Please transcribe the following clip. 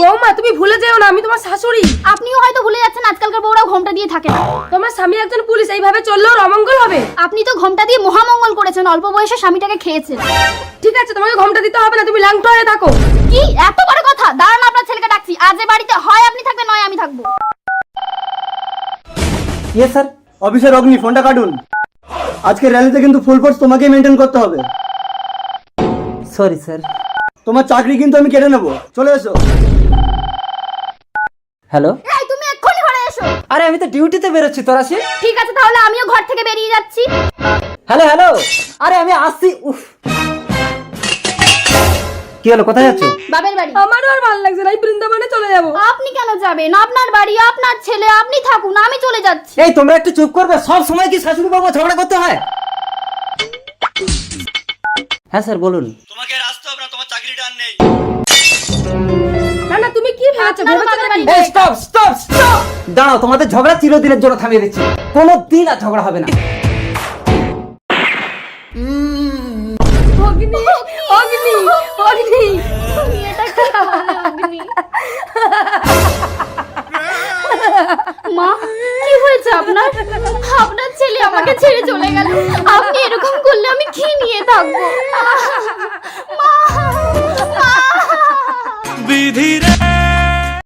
বৌমা তুমি ভুলে যেও না আমি তোমার শাশুড়ি। আপনিও হয়তো ভুলে যাচ্ছেন আজকালকার বউরাও ঘোমটা দিয়ে থাকে। না তোমার স্বামী একজন পুলিশ এইভাবে চললেও অমঙ্গল হবে? আপনি তো ঘোমটা দিয়ে মহামঙ্গল করেছেন অল্প বয়সে স্বামীটাকে খেয়েছেন। ঠিক আছে তোমাকে ঘমটা দিতে হবে না তুমি ল্যাংটো হয়ে থাকো। কি? এত বড় কথা? দাঁড়ান আপনার ছেলেকে ডাকছি। আজ এ বাড়িতে হয় আপনি থাকবেন নয় আমি থাকব। ইয়ে স্যার অফিসার অগ্নি ফোনটা কাটুন। আজকে র্যালিতে কিন্তু ফুল ফোর্স তোমাকেই মেনটেন করতে হবে। সরি স্যার তোমার চাকরি কিন্তু আমি কেটে নেব। চলে এসো। হ্যালো? এই তুমি এক্ষুনি ঘরে এসো। আরে আমি তো ডিউটিতে বেরোচ্ছি তোর আসি? ঠিক আছে তাহলে আমিও ঘর থেকে বেরিয়ে যাচ্ছি। Hello hello? আরে আমি আসছি উফ। কি হলো কোথায় যাচ্ছ? বাবের বাড়ি। আমারও আর ভালো লাগছে না এই বৃন্দাবনে চলে যাব। আপনি কেন যাবেন? আপনার বাড়ি আপনার ছেলে আপনি থাকুন আমি চলে যাচ্ছি। এই তোমরা একটু চুপ করবে সব সময় কি শাশুড়ি বাবা ঝগড়া করতে হয়? হ্যাঁ স্যার বলুন। তোমাকে আর আসতে তোমার চাকরিটা আর নেই। দাঁড়াও তোমাদের ঝগড়া চিরদিনের জন্য থামিয়ে দিচ্ছি। কোনো দিন আর ঝগড়া হবে না। মা কি হয়েছে আপনার? আপনার ছেলে আমাকে ছেড়ে চলে গেল। আপনি এরকম করলে আমি কি নিয়ে থাকব।